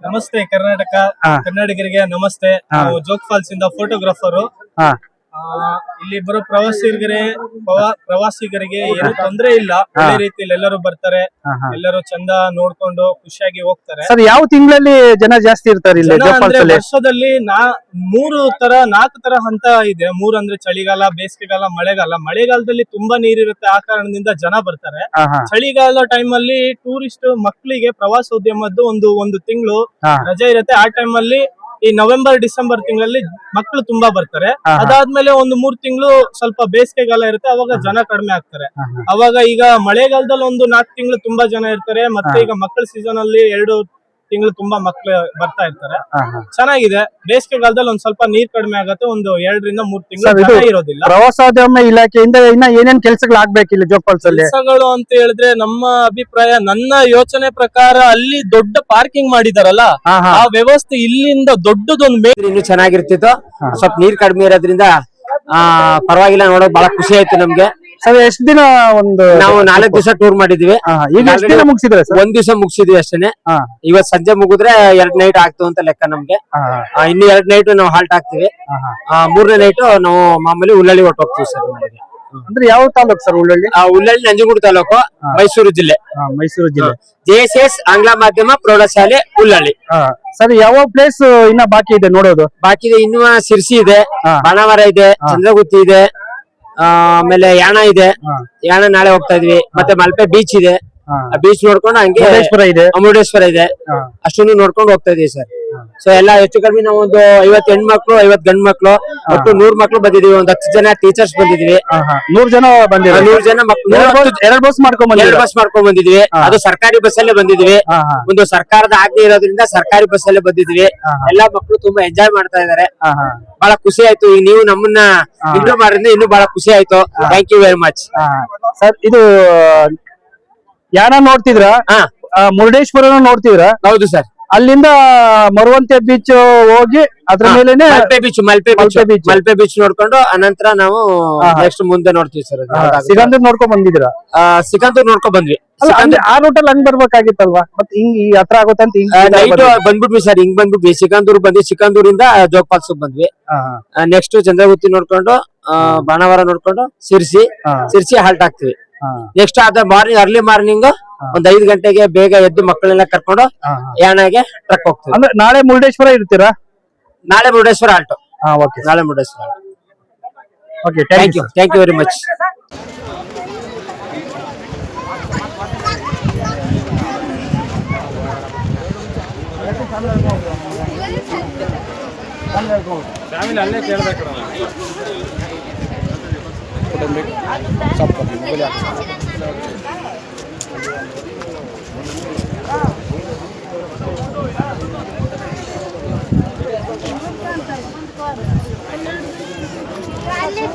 ನಮಸ್ತೆ ಕರ್ನಾಟಕ ಕನ್ನಡಿಗರಿಗೆ ನಮಸ್ತೆ. ನಾವು ಜೋಗ್ ಫಾಲ್ಸ್ ಇಂದ ಫೋಟೋಗ್ರಾಫರು ಇಲ್ಲಿ ಬರೋ ಪ್ರವಾಸಿಗರಿಗೆ ಪ್ರವಾ- ಪ್ರವಾಸಿಗರಿಗೆ ಏನು ತೊಂದ್ರೆ ಇಲ್ಲ. ಅದೇ ರೀತಿಯಲ್ಲಿ ಎಲ್ಲರೂ ಬರ್ತಾರೆ. ಎಲ್ಲರೂ ಚಂದ ನೋಡ್ಕೊಂಡು ಖುಷಿಯಾಗಿ ಹೋಗ್ತಾರೆ. ಸರ್ ಯಾವ ತಿಂಗಳಲ್ಲಿ ಜನ ಜಾಸ್ತಿ ಇರ್ತಾರೆ ಇಲ್ಲಿ ವರ್ಷದಲ್ಲಿ ನಾ ಮೂರು ತರ ನಾಲ್ಕು ತರ ಹಂತ ಇದೆ. ಮೂರು ಅಂದ್ರೆ ಚಳಿಗಾಲ ಬೇಸಿಗೆಗಾಲ ಮಳೆಗಾಲ. ಮಳೆಗಾಲದಲ್ಲಿ ತುಂಬಾ ನೀರಿರುತ್ತೆ. ಆ ಕಾರಣದಿಂದ ಜನ ಬರ್ತಾರೆ. ಚಳಿಗಾಲದ ಹಾ. ಚಳಿಗಾಲ ಟೈಮ್ ಅಲ್ಲಿ ಟೂರಿಸ್ಟ್ ಮಕ್ಕಳಿಗೆ ಪ್ರವಾಸೋದ್ಯಮದ್ದು ಒಂದು ಒಂದು ತಿಂಗಳು ಹಾ. ರಜೆ ಇರುತ್ತೆ. ಆ ಟೈಮ್ ಅಲ್ಲಿ ಈ ನವೆಂಬರ್ ಡಿಸೆಂಬರ್ ತಿಂಗಳಲ್ಲಿ ಮಕ್ಕಳು ತುಂಬಾ ಬರ್ತಾರೆ. ಅದಾದ್ಮೇಲೆ ಒಂದು ಮೂರ್ ತಿಂಗಳು ಸ್ವಲ್ಪ ಬೇಸಿಗೆಗಾಲ ಇರುತ್ತೆ ಅವಾಗ ಜನ ಕಡಿಮೆ ಆಗ್ತಾರೆ. ಅವಾಗ ಈಗ ಮಳೆಗಾಲದಲ್ಲಿ ಒಂದು ನಾಲ್ಕು ತಿಂಗಳು ತುಂಬಾ ಜನ ಇರ್ತಾರೆ ಮತ್ತೆ ಈಗ ಮಕ್ಕಳ ಸೀಸನ್ ಅಲ್ಲಿ ಎರಡು ತಿಂಗಳು ತುಂಬಾ ಮಕ್ಳು ಬರ್ತಾ ಇರ್ತಾರೆ. ಚೆನ್ನಾಗಿದೆ ಬೇಸಿಗೆ ಕಾಲದಲ್ಲಿ ಬೇಸಿಗೆಗಾಲದಲ್ಲಿ ಒಂದ್ ಸ್ವಲ್ಪ ನೀರ್ ಕಡಿಮೆ ಆಗುತ್ತೆ ಒಂದು ಎರಡರಿಂದ ಮೂರ್ ತಿಂಗಳು ಇರೋದಿಲ್ಲ. ಪ್ರವಾಸೋದ್ಯಮ ಇಲಾಖೆಯಿಂದ ಇನ್ನ ಏನೇನ್ ಕೆಲಸಗಳು ಆಗ್ಬೇಕು ಇಲ್ಲಿ ಜೋಗ್ ಫಾಲ್ಸ್ ಅಲ್ಲಿ ಕೆಲಸಗಳು ಅಂತ ಹೇಳಿದ್ರೆ ನಮ್ಮ ಅಭಿಪ್ರಾಯ ನನ್ನ ಯೋಚನೆ ಪ್ರಕಾರ ಅಲ್ಲಿ ದೊಡ್ಡ ಪಾರ್ಕಿಂಗ್ ಮಾಡಿದಾರಲ್ಲ. ಆ ವ್ಯವಸ್ಥೆ ಇಲ್ಲಿಂದ ದೊಡ್ಡದೊಂದು ಮೇ ಇನ್ನು ಚೆನ್ನಾಗಿರ್ತಿತ್ತು. ಸ್ವಲ್ಪ ನೀರ್ ಕಡಿಮೆ ಇರೋದ್ರಿಂದ ಆ ಪರವಾಗಿಲ್ಲ ನೋಡೋಕ್ ಬಹಳ ಖುಷಿ ಆಯ್ತು ನಮ್ಗೆ. ಸರ್ ಎಷ್ಟ್ ದಿನ ಒಂದು ನಾವು ನಾಲ್ಕು ದಿವಸ ಟೂರ್ ಮಾಡಿದ್ವಿ ಹಾ, ಹಾ. ಈಗ ಎಷ್ಟ್ ದಿನ ಮುಗಿಸಿದ್ರೆ ಸರ್? ಒಂದ್ ದಿವಸ ಮುಗಿಸಿದ್ವಿ ಅಷ್ಟೇನೆ. ಇವತ್ ಸಂಜೆ ಮುಗಿದ್ರೆ ಎರಡ್ ನೈಟ್ ಆಗ್ತು ಅಂತ ಲೆಕ್ಕ ನಮ್ಗೆ. ಇನ್ನು ಎರಡ್ ನೈಟ್ ನಾವು ಹಾಲ್ಟ್ ಆಗ್ತೀವಿ. ಮೂರನೇ ನೈಟ್ ನಾವು ಮಾಮೂಲಿ ಉಳ್ಳಳ್ಳಿ ಹೊಟ್ಟು ಹೋಗ್ತೀವಿ ಸರ್ ಅಂದ್ರೆ ಯಾವ ತಾಲೂಕು ಸರ್ ಉಳ್ಳಳ್ಳಿ? ಆ, ಉಳ್ಳಳ್ಳಿ ನಂಜನಗೂಡು ತಾಲೂಕು ಮೈಸೂರು ಜಿಲ್ಲೆ. ಮೈಸೂರು ಜಿಲ್ಲೆ. ಜೆಎಸ್ಎಸ್ ಎಸ್ ಎಸ್ ಆಂಗ್ಲ ಮಾಧ್ಯಮ ಪ್ರೌಢಶಾಲೆ ಉಳ್ಳಳ್ಳಿ. ಸರ್ ಯಾವ ಪ್ಲೇಸ್ ಇನ್ನ ಬಾಕಿ ಇದೆ ನೋಡೋದು? ಬಾಕಿ ಇದೆ ಇನ್ನು ಸಿರ್ಸಿ ಇದೆ. ಬಾಣಾವರ ಇದೆ ಚಂದ್ರಗುತ್ತಿ ಇದೆ ಆಮೇಲೆ ಯಾಣ ಇದೆ. ಯಾಣ ನಾಳೆ ಹೋಗ್ತಾ ಇದ್ವಿ. ಮತ್ತೆ ಮಲ್ಪೆ ಬೀಚ್ ಇದೆ. ಬೀಚ್ ನೋಡ್ಕೊಂಡು ಹಂಗೆ ಮುರುಡೇಶ್ವರ ಇದೆ. ಮುರುಡೇಶ್ವರ ಇದೆ. ಅಷ್ಟನ್ನು ನೋಡ್ಕೊಂಡು ಹೋಗ್ತಾ ಇದೀವಿ ಸರ್. ಸೊ ಎಲ್ಲ ಹೆಚ್ಚು ಕಡಿಮೆ ನಾವು ಒಂದು ಐವತ್ ಹೆಣ್ಮಕ್ಳು ಐವತ್ ಗಂಡ್ ಮಕ್ಳು ಒಟ್ಟು ನೂರ್ ಮಕ್ಳು ಬಂದಿದೀವಿ. ಒಂದ್ ಹತ್ತು ಜನ ಟೀಚರ್ಸ್ ಬಂದಿದ್ವಿ. ನೂರ್ ಜನ ನೂರ್ ಜನ ಎರಡ್ ಬಸ್ ಮಾಡ್ಕೊಂಡ್ ಎರಡು ಬಸ್ ಮಾಡ್ಕೊಂಡ್ ಬಂದಿದ್ವಿ. ಅದು ಸರ್ಕಾರಿ ಬಸ್ ಅಲ್ಲೇ ಬಂದಿದ್ವಿ. ಒಂದು ಸರ್ಕಾರದ ಆಜ್ಞೆ ಇರೋದ್ರಿಂದ ಸರ್ಕಾರಿ ಬಸ್ ಅಲ್ಲೇ ಬಂದಿದ್ವಿ. ಎಲ್ಲಾ ಮಕ್ಳು ತುಂಬಾ ಎಂಜಾಯ್ ಮಾಡ್ತಾ ಇದಾರೆ. ಬಹಳ ಖುಷಿ ಆಯ್ತು. ಈಗ ನೀವು ನಮ್ಮನ್ನ ಇಂಟರ್ ಮಾಡಿದ್ರೆ ಇನ್ನು ಬಹಳ ಖುಷಿ ಆಯ್ತು. Thank you very much sir ಇದು ಯಾನ ನೋಡ್ತಿದ್ರ? ಮುರುಡೇಶ್ವರ ಮುರುಡೇಶ್ವರನ ನೋಡ್ತಿದ್ರ? ಹೌದು ಸರ್. ಅಲ್ಲಿಂದ ಮರುವಂತೆ ಬೀಚ್ ಹೋಗಿ ಅದ್ರ ಮೇಲೆ Malpe beach Malpe beach Malpe beach ನೋಡ್ಕೊಂಡು ಅನಂತರ ನಾವು ನೆಕ್ಸ್ಟ್ ಮುಂದೆ ನೋಡ್ತೀವಿ ಸರ್. ಸಿಗಂದೂರ್ ನೋಡ್ಕೊಂಡ್ ಬಂದಿದ್ರ ಸಿಗಂದೂರ್ ನೋಡ್ಕೊಂಡ್ ಬಂದ್ವಿ. ಆ ರೂಟಲ್ಲಿ ಹಂಗ್ ಬರ್ಬೇಕಾಗಿತ್ತಲ್ವಾ? ಮತ್ ಹಿಂಗ್ ಈ ಹತ್ರ ಆಗುತ್ತೆ ಅಂತ ನೈಟ್ ಬಂದ್ಬಿಟ್ವಿ ಸರ್ ಹಿಂಗ್ ಬಂದ್ಬಿಟ್ವಿ. ಸಿಕಂದೂರ್ ಬಂದ್ವಿ. ಸಿಕಂದೂರಿಂದ ಜೋಗ್ ಫಾಲ್ಸ್ ಬಂದ್ವಿ. ನೆಕ್ಸ್ಟ್ ಚಂದ್ರಗುತ್ತಿ ನೋಡ್ಕೊಂಡು ಬಾಣವಾರ ನೋಡ್ಕೊಂಡು ಸಿರ್ಸಿ ಸಿರ್ಸಿ ಹಾಲ್ಟ್ ಆಗ್ತೀವಿ ಹಾ, ನೆಕ್ಸ್ಟ್ ಅದ ಮಾರ್ನಿಂಗ್ ಅರ್ಲಿ ಮಾರ್ನಿಂಗ್ ಒಂದ್ ಐದು ಗಂಟೆಗೆ ಬೇಗ ಎದ್ದು ಮಕ್ಕಳನ್ನ ಕರ್ಕೊಂಡು. ಯಾಣಗೆ ಟ್ರಕ್ ಹೋಗ್ತೀವಿ. ಅಂದ್ರೆ ನಾಳೆ ಮುರುಡೇಶ್ವರ ಇರ್ತೀರಾ? ನಾಳೆ ಮುರುಡೇಶ್ವರ ಆಲ್ಟು. ಹಾ ಓಕೆ ನಾಳೆ Murudeshwar okay thank you thank you very much ಅಲ್ಲಿ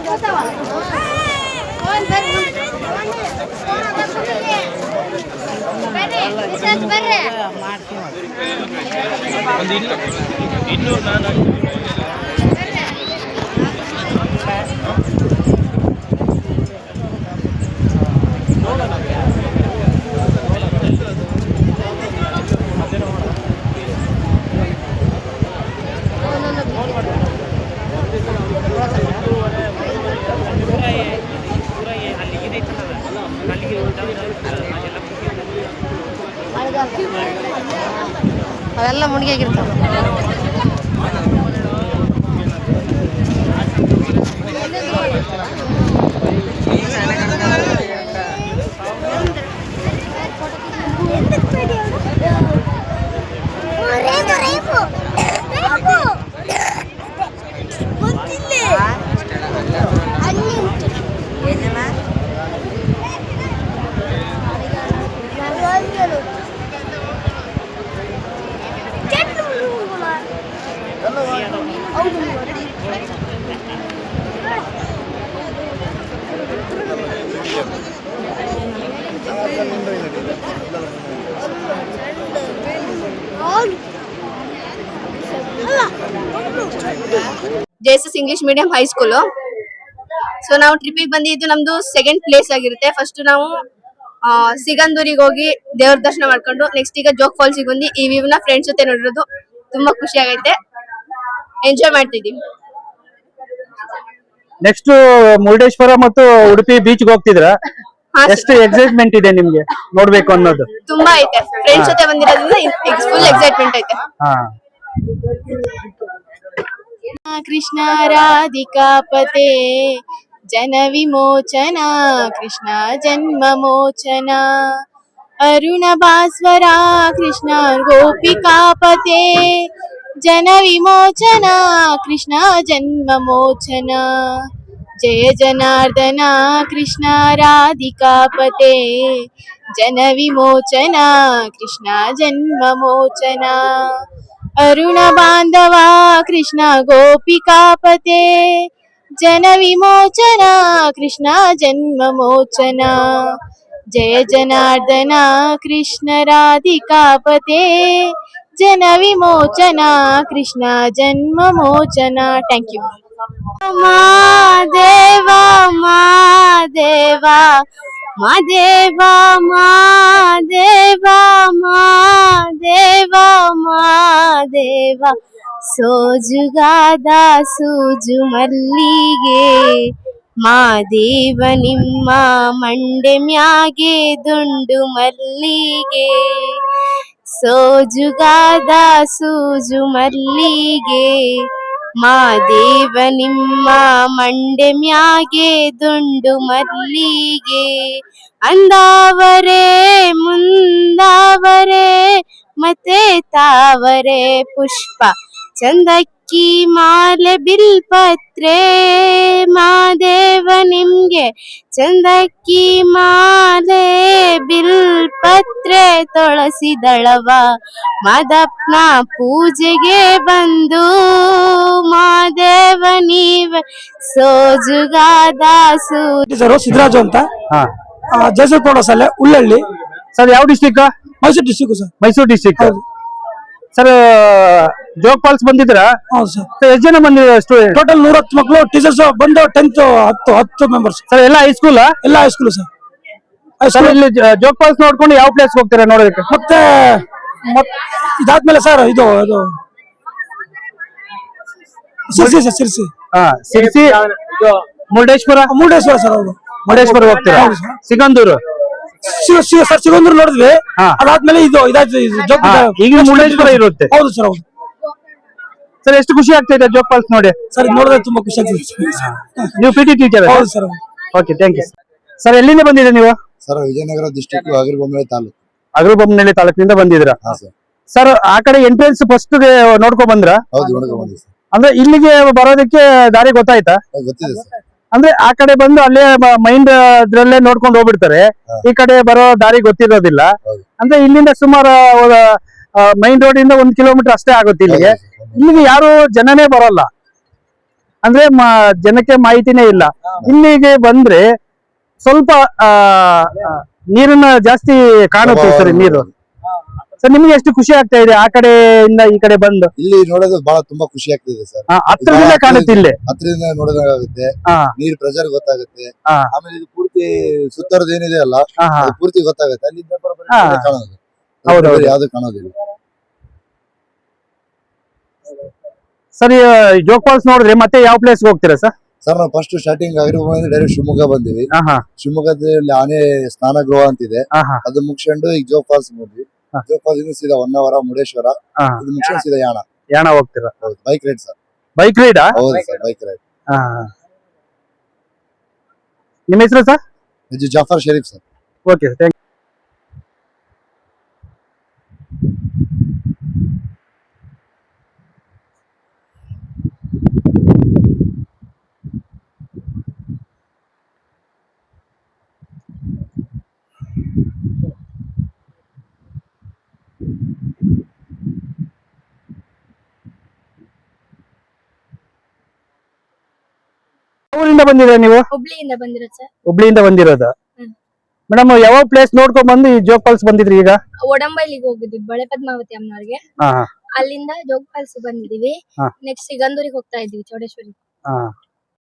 ಕೂತವ. ಫೋನ್ ಬರ್ರಿ. ಬರ್ರಿ, ವಿಶ್ವಾಸ್ ಬರ್ರಿ. ಅವೆಲ್ಲ JSS English medium high school so ನಾವು ಟ್ರಿಪ್ಪಿಗೆ ಬಂದಿದ್ದು ನಮ್ದು ಸೆಕೆಂಡ್ ಪ್ಲೇಸ್ ಆಗಿರುತ್ತೆ. ಫಸ್ಟ್ ನಾವು ಸಿಗಂದೂರಿಗೆ ಹೋಗಿ ದೇವ್ರ ದರ್ಶನ ಮಾಡ್ಕೊಂಡು ನೆಕ್ಸ್ಟ್ ಈಗ ಜೋಗ್ ಫಾಲ್ಸಿಗೆ ಬಂದು ಈ ವ್ಯೂ ನ ಫ್ರೆಂಡ್ಸ್ ಜೊತೆ ನೋಡಿರೋದು ತುಂಬಾ ಖುಷಿ ಆಗೈತೆ. ಎಂಜಾಯ್ ಮಾಡ್ತಿದೀವಿ ನೆಕ್ಸ್ಟ್ ಮುರುಡೇಶ್ವರ ಮತ್ತು ಉಡುಪಿ ಬೀಚ್ ಹೋಗ್ತಿದ್ರ. ಎಷ್ಟು ಎಕ್ಸೈಟ್ಮೆಂಟ್ ಇದೆ ನಿಮ್ಗೆ ನೋಡ್ಬೇಕು ಅನ್ನೋದು? ತುಂಬಾ ಐತೆ. ಫ್ರೆಂಡ್ಸ್ ಜೊತೆ ಬಂದಿರೋದ್ರಿಂದ ಫುಲ್ ಎಕ್ಸೈಟ್ಮೆಂಟ್ ಐತೆ. कृष्ण राधिका पते। जन विमोचना, कृष्ण जन्म मोचना। अरुण भास्वरा कृष्ण गोपिका पते। जन विमोचना, कृष्ण जन्म मोचना। जय जनार्दना, कृष्ण आधिक पते। जन विमोचना, कृष्ण जन्म मोचना। अरुण बांधवा, कृष्ण गोपिका पते। जन विमोचना, कृष्ण जन्ममोचना जय जनार्दना, कृष्ण राधिका पते। जन विमोचना, कृष्ण जन्म मोचना। थैंक यू मा देवा मा देवा ಮಾದೇವ ಮಾದೇವ ಮಾದೇವ ಮಾದೇವ ಸೋಜುಗಾದ ಸೂಜು ಮಲ್ಲಿಗೆ ಮಾದೇವ ನಿಮ್ಮ ಮಂಡೆ ಮ್ಯಾಗೆ ದುಂಡು ಮಲ್ಲಿಗೆ. ಸೋಜುಗಾದ ಸೂಜು ಮಲ್ಲಿಗೆ ಮಾದೇವ ನಿಮ್ಮ ಮಂಡೆ ಮ್ಯಾಗೆ ದುಂಡು ಮಲ್ಲಿಗೆ. ಅಂದಾವರೆ ಮುಂದಾವರೆ ಮತ್ತೆ ತಾವರೆ ಪುಷ್ಪ. ಚಂದಕ್ಕಿ ಮಾಲೆ ಬಿಲ್ಪತ್ರೆ ಮಾದೇವ ನಿಮ್ಗೆ ಚಂದಕ್ಕಿ ಮಾಲೆ ಬಿಲ್ಪತ್ರೆ ತೊಳಸಿದಳವ. ಮಾದಪ್ಪನ ಪೂಜೆಗೆ ಬಂದು ಮಾದೇವ ನೀವ ಸೋಜುಗಾದ ಸೂ ಸರ್ ಸಿದ್ದರಾಜು ಅಂತ ಜೈಸಲ್ ಪ್ರೋಡಕ್ಟ್ಸ್ ಅಲ್ಲೇ ಉಳ್ಳಳ್ಳಿ. ಸರ್ ಯಾವ district Mysuru district sir. Mysuru district sir Jog falls ಬಂದಿದ್ರ ಎಷ್ಟು ಜನ ಬಂದಿದ್ದಾರೆ ಸ್ಟೂಡೆಂಟ್ ಟೋಟಲ್ ನೂರ ಹತ್ತು ಮಕ್ಕಳು ಟೀಚರ್ಸ್ ಬಂದು ಟೆಂತ್ ಹತ್ತು ಹತ್ತು ಮೆಂಬರ್ಸ್ ಸರ್ ಎಲ್ಲ ಹೈಸ್ಕೂಲ್ ಎಲ್ಲ ಹೈಸ್ಕೂಲ್ ಸರ್. ಸರ್ ಇಲ್ಲಿ ಜೋಗ್ ಫಾಲ್ಸ್ ನೋಡ್ಕೊಂಡು ಯಾವ ಪ್ಲೇಸ್ ಹೋಗ್ತೀರಾ ನೋಡೋದಕ್ಕೆ? ಮತ್ತೆ ಇದಾದ್ಮೇಲೆ ಸರ್ ಇದು ಇದು. ಸಿರ್ಸಿ ಸರ್ ಸಿರ್ಸಿ. ಹಾ ಸಿರ್ಸಿ ಮುರುಡೇಶ್ವರ? ಮುರುಡೇಶ್ವರ ಸರ್ ಹೌದು. ಮುರುಡೇಶ್ವರ ಹೋಗ್ತೀರಾ. ಸಿಗಂದೂರು? ಶಿವ ಶಿವ ಸರ್ ಸಿಗಂದೂರು ನೋಡಿದ್ವಿ. ಅದಾದ್ಮೇಲೆ ಇದು ಇದಾಯ್ತು ಈಗ ಮುರುಡೇಶ್ವರ ಇರುತ್ತೆ. ಹೌದು ಸರ್ ಹೌದು. ಸರ್ ಎಷ್ಟು ಖುಷಿ ಆಗ್ತಾ ಇದೆ ಜೋಗ್ ಫಾಲ್ಸ್ ನೋಡಿ. ಸರ್ ನೋಡಿದ್ರೆ ತುಂಬಾ ಖುಷಿ ಆಗ್ತದೆ. ನೀವು ಪಿ ಟಿ ಟೀಚರ್ ಹೌದು sir okay thank you sir ಎಲ್ಲಿಂದ ಬಂದಿದೆ ನೀವು? ಸರ್ ವಿಜಯನಗರ ಡಿಸ್ಟಿಕ್ ಆಗಿರ್ಬೊಮ್ಮೆ ತಾಲೂಕು. ಅಗರಬೊಮ್ಮನಹಳ್ಳಿ ತಾಲೂಕಿನಿಂದ ಬಂದಿದ್ರ ಸರ್. ಸರ್ ಆ ಕಡೆ ಎಂಟ್ರೆನ್ಸ್ ಫಸ್ಟ್ ನೋಡ್ಕೊ ಬಂದ್ರ? ಹೌದು ನೋಡ್ಕೊಂಡ್ ಬಂದಿ ಅಂದ್ರೆ ಇಲ್ಲಿಗೆ ಬರೋದಕ್ಕೆ ದಾರಿ ಗೊತ್ತಾಯ್ತಾ? ಗೊತ್ತಿದೆ ಸರ್. ಅಂದ್ರೆ ಆ ಕಡೆ ಬಂದು ಅಲ್ಲೇ ಮೈಂಡ್ ಅದ್ರಲ್ಲೇ ನೋಡ್ಕೊಂಡು ಹೋಗ್ಬಿಡ್ತಾರೆ. ಈ ಕಡೆ ಬರೋ ದಾರಿ ಗೊತ್ತಿರೋದಿಲ್ಲ. ಅಂದ್ರೆ ಇಲ್ಲಿಂದ ಸುಮಾರು ಮೈನ್ ರೋಡ್ ಇಂದ ಒಂದ್ ಕಿಲೋಮೀಟರ್ ಅಷ್ಟೇ ಆಗುತ್ತೆ ಇಲ್ಲಿಗೆ. ಇಲ್ಲಿಗೆ ಯಾರು ಜನನೇ ಬರಲ್ಲ. ಅಂದ್ರೆ ಜನಕ್ಕೆ ಮಾಹಿತಿನೇ ಇಲ್ಲ. ಇಲ್ಲಿಗೆ ಬಂದ್ರೆ ಸ್ವಲ್ಪ ನೀರನ್ನ ಜಾಸ್ತಿ ಕಾಣುತ್ತೆ ಸರಿ ನೀರು. ಸರ್ ನಿಮ್ಗೆ ಎಷ್ಟು ಖುಷಿ ಆಗ್ತಾ ಇದೆ ಆ ಕಡೆಯಿಂದ ಈ ಕಡೆ ಬಂದು? ಇಲ್ಲಿ ನೋಡೋದು ಬಹಳ ತುಂಬಾ ಖುಷಿ ಆಗ್ತಿದೆ ಸರ್. ಹತ್ತಿರದಿಂದ ಹತ್ರದಿಂದ ಕಾಣುತ್ತೆ ಇಲ್ಲಿ. ಹತ್ರದಿಂದ ನೋಡೋದಾಗುತ್ತೆ ನೀರ್ ಪ್ರೆಷರ್ ಗೊತ್ತಾಗುತ್ತೆ. ಆಮೇಲೆ ಇದು ಪೂರ್ತಿ ಸುತ್ತರದ ಏನಿದೆ ಅಲ್ಲ ಪೂರ್ತಿ ಗೊತ್ತಾಗುತ್ತೆ. ಅಲ್ಲಿ. ಕಾಣೋದು. ಹೌದು. ಯಾವ್ದು ಕಾಣೋದಿಲ್ಲ. ಸರ್ ಜೋಗ್ ಫಾಲ್ಸ್ ನೋಡಿದ್ರೆ ಮತ್ತೆ ಯಾವ ಪ್ಲೇಸ್ ಹೋಗ್ತೀರಾ ಸರ್ ಸರ್ ನಾವು ಫಸ್ಟ್ ಸ್ಟಾರ್ಟಿಂಗ್ ಡೈರೆಕ್ಟ್ ಶಿವಮೊಗ್ಗ ಬಂದಿವಿ. ಶಿವಮೊಗ್ಗದಲ್ಲಿ ಆನೆ ಸ್ನಾನ ಗೃಹ ಅಂತಿದೆ ಅದು ಮುಗಿಸ್ಕೊಂಡು ಈಗ ಜೋಗ್ ಫಾಲ್ಸ್ ಬಂದ್ವಿ. ಇಂದ ಸೀದಾ ಹೊನ್ನಾವರ ಮುರುಡೇಶ್ವರ ಹಾ. ಇದು ಮುಗಿಸ್ಕೊಂಡು ಸೀದಾ ಯಾಣ. ಯಾಣ ಹೋಗ್ತೀರಾ? ಹೌದು ಬೈಕ್ ರೈಡ್ ಸರ್. ಬೈಕ್ ರೈಡಾ ಹೌದು ಸರ್ ಬೈಕ್ ರೈಡ್ ಹಾ ನಿಮ್ಮ ಹೆಸರು ಸರ್? ಇದು Jafar Sharif sir. Okay thank ಬಂದಿರಾ ನೀವು? ಹುಬ್ಳಿಯಿಂದ ಬಂದಿರೋದು ಸರ್. ಹುಬ್ಳಿಯಿಂದ ಬಂದಿರೋದು. ಮೇಡಮ್ ಯಾವ ಪ್ಲೇಸ್ ನೋಡ್ಕೊಂಡ್ ಬಂದು ಈ ಜೋಗ್ ಫಾಲ್ಸ್ ಬಂದಿದ್ರಿ ಈಗ? ಒಡಂಬೈಲಿಗೆ ಹೋಗಿದ್ವಿ ಬಳೆ ಪದ್ಮಾವತಿ ಅಮ್ಮನವ್ರಿಗೆ. ಹಾ ಅಲ್ಲಿಂದ ಜೋಗ್ ಫಾಲ್ಸ್ ಬಂದಿದೀವಿ. ಹಾ. ನೆಕ್ಸ್ಟ್ ಸಿಗಂದೂರಿಗೆ ಹೋಗ್ತಾ ಇದೀವಿ ಚೌಡೇಶ್ವರಿ. ಹಾ.